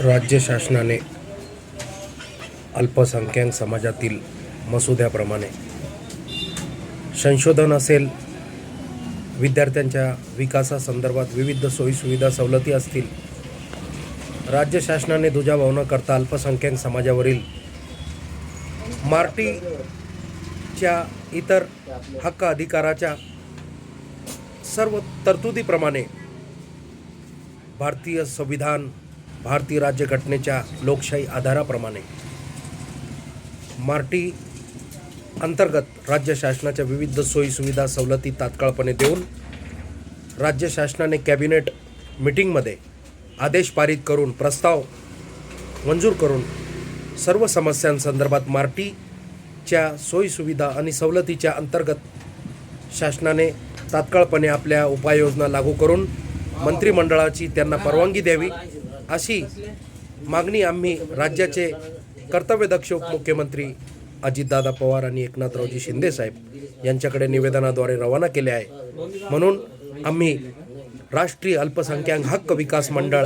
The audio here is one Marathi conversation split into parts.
राज्य शासनाने अल्पसंख्याक समाजातील मसुद्याप्रमाणे संशोधन असेल विद्यार्थ्यांच्या विकासासंदर्भात विविध सोयीसुविधा सवलती असतील राज्य शासनाने दुजाभाव न करता अल्पसंख्याक समाजावरील मार्टीच्या इतर हक्क अधिकाराच्या सर्व तरतुदीप्रमाणे भारतीय संविधान भारतीय राज्यघटनेच्या लोकशाही आधाराप्रमाणे. मार्टी अंतर्गत राज्य शासनाच्या विविध सोयीसुविधा सवलती तात्काळपणे देऊन राज्य शासनाने कॅबिनेट मिटिंगमध्ये आदेश पारित करून प्रस्ताव मंजूर करून सर्व समस्यांसंदर्भात मार्टीच्या सोयीसुविधा आणि सवलतीच्या अंतर्गत शासनाने तात्काळपणे आपल्या उपाययोजना लागू करून मंत्रिमंडळाची त्यांना परवानगी द्यावी. अशी मागणी आम्ही राज्याचे कर्तव्यदक्ष उपमुख्यमंत्री अजितदादा पवार आणि एकनाथरावजी शिंदेसाहेब यांच्याकडे निवेदनाद्वारे रवाना केले आहे. म्हणून आम्ही राष्ट्रीय अल्पसंख्याक हक्क विकास मंडळ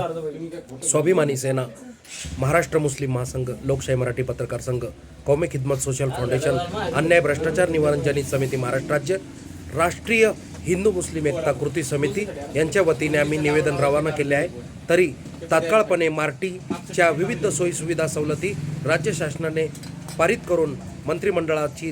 स्वाभिमानी सेना महाराष्ट्र मुस्लिम महासंघ लोकशाही मराठी पत्रकार संघ कौमिक हिदमत सोशल फाउंडेशन अन्याय भ्रष्टाचार निवारण जनित समिती महाराष्ट्र राज्य राष्ट्रीय हिंदू मुस्लिम एकता कृती समिती यांच्या वतीने आम्ही निवेदन रवाना केले आहे. तरी तात्काळपणे मार्टीच्या विविध सोयीसुविधा सवलती राज्य शासनाने पारित करून मंत्रिमंडळाची